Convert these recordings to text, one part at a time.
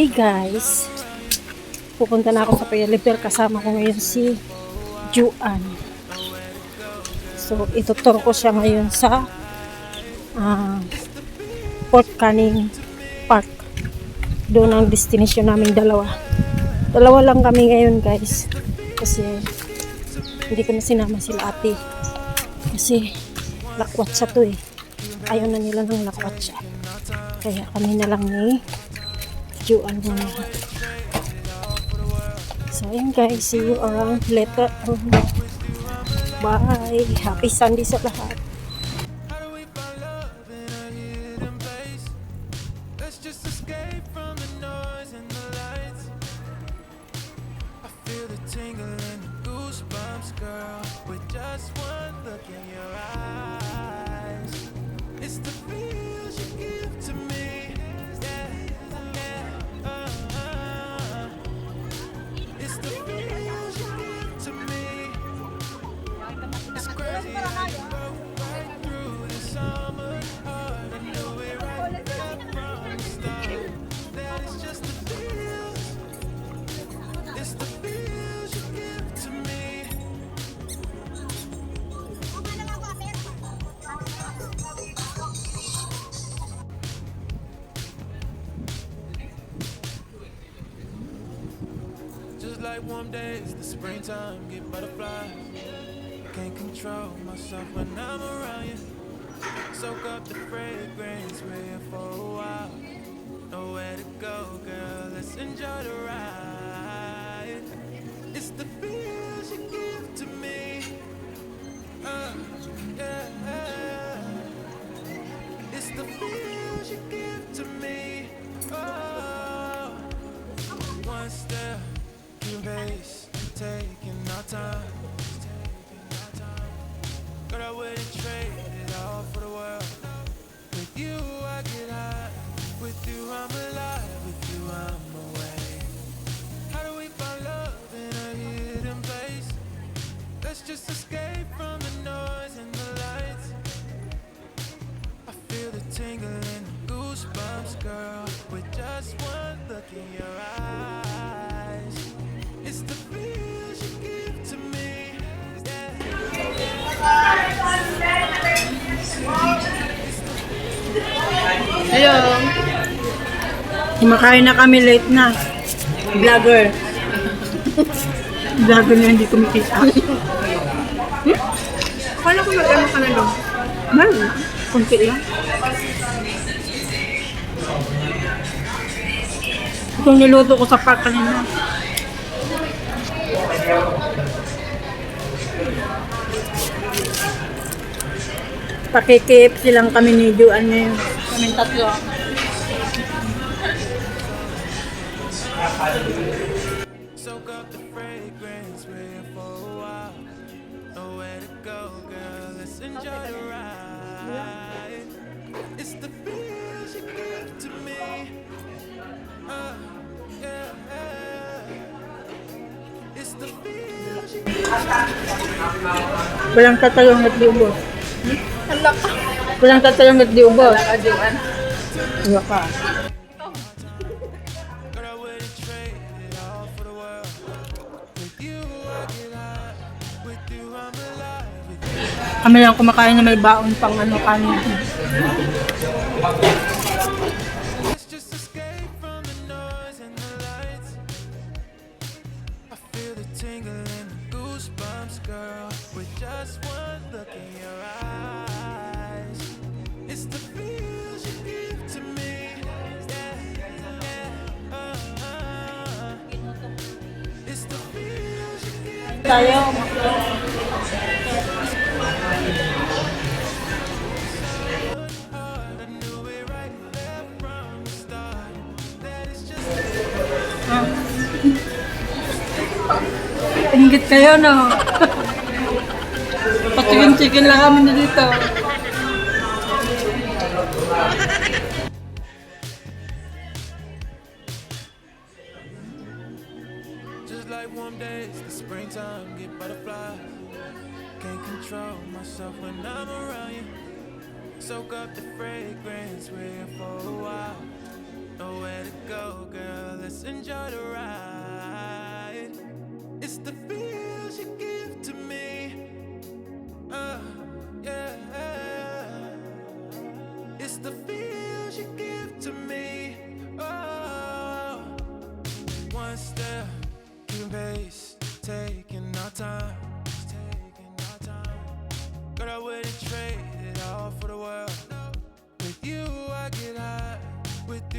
Hey guys, pupunta na ako sa Payaliper kasama ko ngayon si Juan. So, ituturo ko siya ngayon sa ah, Port Canning Park. Doon ang destination namin dalawa. Dalawa lang kami ngayon guys. Kasi hindi ko na sinama sila ate. Kasi lakwat siya to eh. Ayaw na nila ng lakwat siya. Kaya kami na lang ni Juan muna. So, ayun guys. See you around later. Bye. Happy Sunday sa lahat. Like warm days, the springtime get butterflies. Can't control myself when I'm around you. Soak up the fragrance, here for a while. Nowhere to go, girl. Let's enjoy the ride. It's the feels you give to me. Uh, yeah. It's the feels you give to me. Oh, one step, two pace, taking our time. Girl, I wouldn't trade it all for the world. With you, I get high. With you, I'm alive. With you, I'm away. How do we find love in a hidden place? Let's just escape from the noise and the lights. I feel the tingling, goosebumps, girl, with just one look in your eyes. Hello. Kumakain na kami late na. Vlogger. Vlogger na hindi kumikita. Hmm? Akala ko nag-ano ka na doon. Meron. Kunti lang. Itong niluto ko sa park kanina. Pakikip silang kami ni Juan ngayon. Kaming tatlo. Soak up the fragrance, we're here for a while. Nowhere to go, girl. Let's enjoy the ride. It's the feels you give to me. Uh, yeah, yeah. It's the feels you Walang tatalong at di ubos. Walang tatalong at di ubos. Hala ka, Kami lang kumakain na may baon pang ano kanin. Just Ingit kayo, no? Patikin-chicken lang kami na dito. Days, the springtime get butterflies. Can't control myself when I'm around you. Soak up the fragrance, we're here for a while. nowhere to go, girl. Let's enjoy the ride.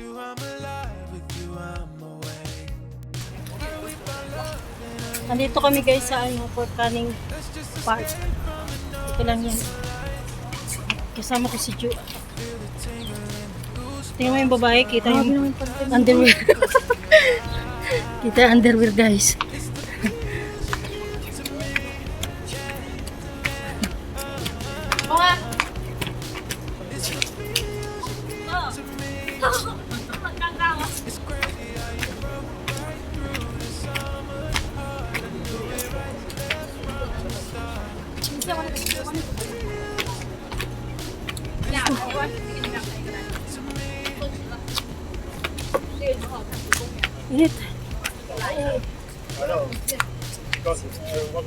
You, I'm alive. With you, I'm away. Nandito kami guys sa ano, Fort Canning Park. Ito lang yan. Kasama ko si Ju. Tingnan mo yung babae, kita yung underwear. kita underwear guys.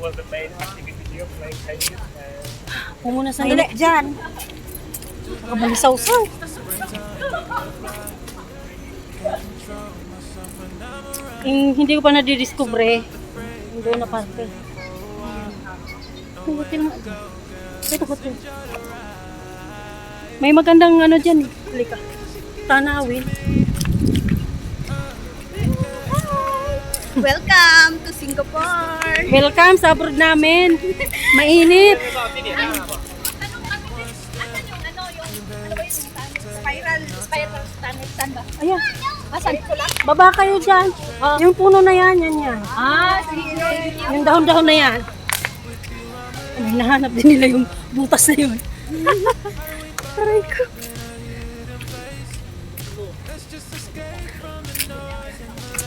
Was the main activity you're playing tennis? Uh, Kung muna sandali. Dyan. Nakabalisaw-saw. Yung hindi ko pa nadidiscover yung doon na parte. May hotel nga. Ito hotel. May magandang ano dyan. Halika. Tanawin. Welcome Singapore! Welcome sa abroad namin. Mainit. Spiral, spiral saan ba? Ayan. Asan? Baba kayo dyan. Yung puno na yan, yan yan. Ah, sige. Yung dahon-dahon na yan. Ano, nahanap din nila yung butas na yun. Aray ko.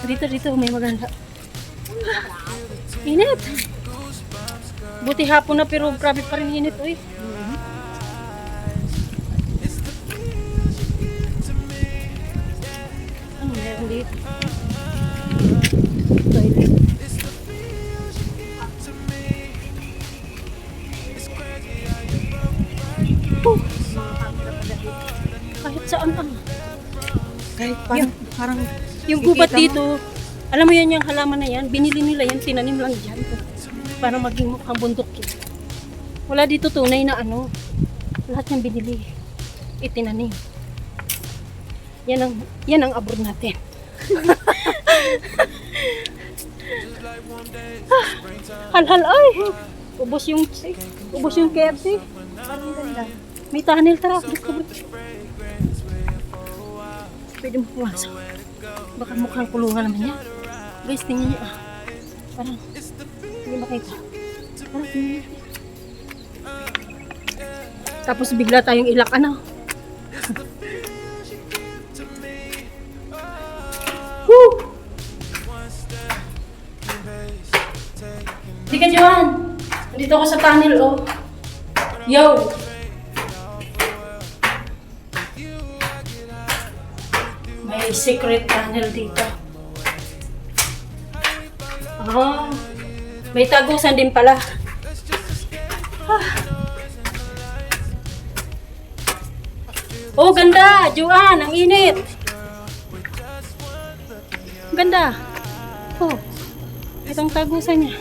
Dito, dito, may maganda. Init. Buti hapon na pero grabe pa rin init, uy. Ano meron dito? Toilet. Oh. Kahit saan ang Kahit parang, parang yung gubat dito, alam mo yan yung halaman na yan, binili nila yan, tinanim lang dyan para maging mukhang bundok yan. Wala dito tunay na ano, lahat ng binili, itinanim. Yan ang, yan ang abroad natin. hal hal ay! Ubos yung, ubos yung KFC. May tunnel, tara. Pwede mo pumasok. Baka mukhang kulungan naman yan. Guys, tingnan niyo ah. Parang, hindi makita. Parang, tingnan niyo. Tapos bigla tayong ilak, ano? Woo! Di ka dyan! Dito ako sa tunnel, oh. Yo! Secret tunnel dito. Ah, may tagusan din pala. Ah. Oh, ganda! Juan, ang init! Ganda! Oh, itong tagusan niya.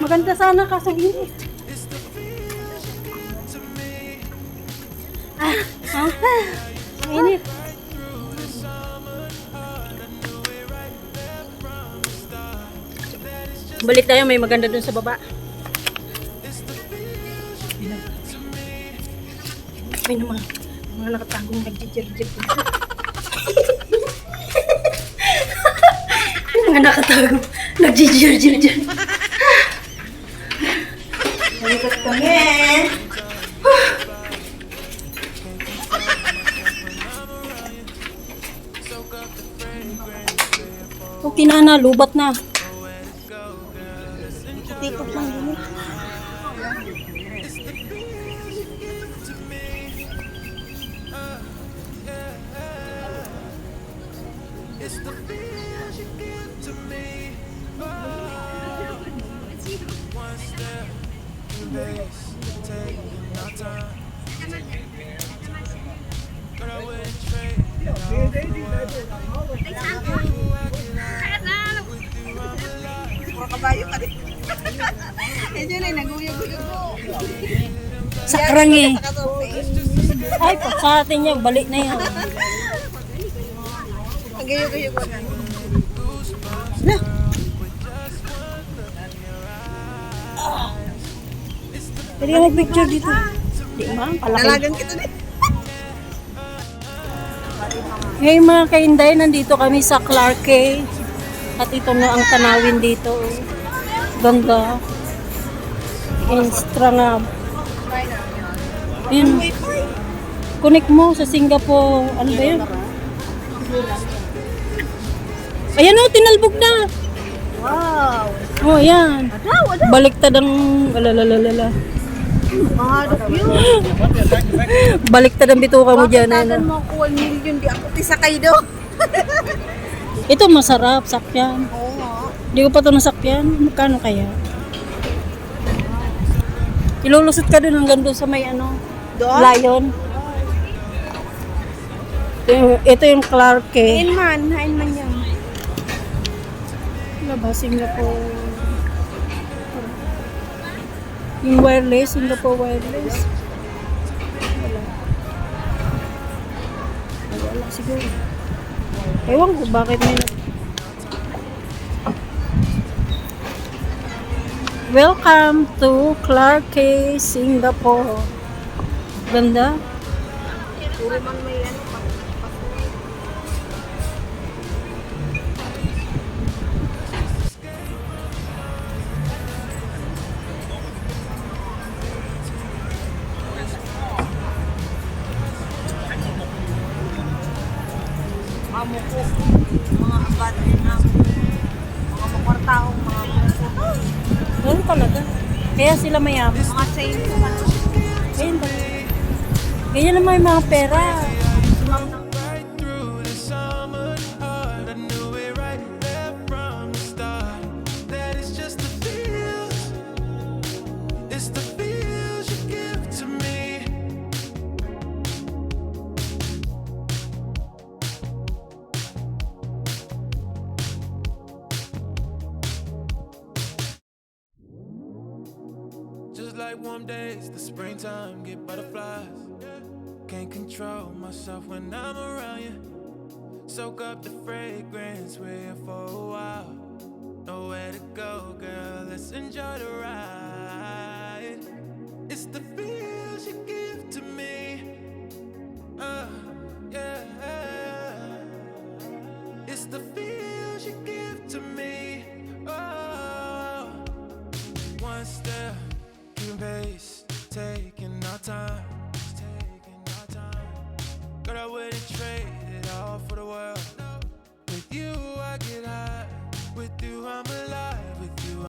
Maganda sana kaso init. Ah, ah, init. Balik tayo, may maganda dun sa baba. May na mga, mga nakatagong nagjijir-jir mga nakatagong nagjijir-jir Okay na na, lubat na. Tikot lang yun. It's Sa kasope. Ay, sa atin niya, balik na yan. Naguyog-uyog ko na. Pwede ka mag-picture dito. Di ba? Palaki. Nalagan kita din. Hey mga kainday, nandito kami sa Clark K. At ito na ang tanawin dito. Ganda. Extra nga. Yun. Connect mo sa Singapore. Ano ba yun? Ayan o, tinalbog na. Wow. Oh, yan. Adaw, adaw. Baliktad ang... Alalalala. Mga adok yun. Baliktad ang bituka mo dyan. Tagan Ano. mo ako 1 million, di ako tisakay do. Ito masarap, sakyan. Oo nga. Hindi ko pa ito nasakyan. Magkano kaya? Ilulusot ka dun hanggang doon sa may ano, Doon? lion. Ito yung, ito yung Clark K. Hain man, hain man yan. Ano ba? Singapore. Yung wireless, Singapore wireless. Wala. Wala siguro. Ewan ko bakit may Welcome to Clark K, Singapore. Ganda. Puro man may ano. Amo ko, mga abad na mga makwartaong mga Ganun talaga. Kaya sila mayaman. mga saint naman. Ganyan ba? Ganyan naman yung mga pera. Just like warm days, the springtime get butterflies. Can't control myself when I'm around you. Soak up the fragrance, we're here for a while. Nowhere to go, girl, let's enjoy the ride.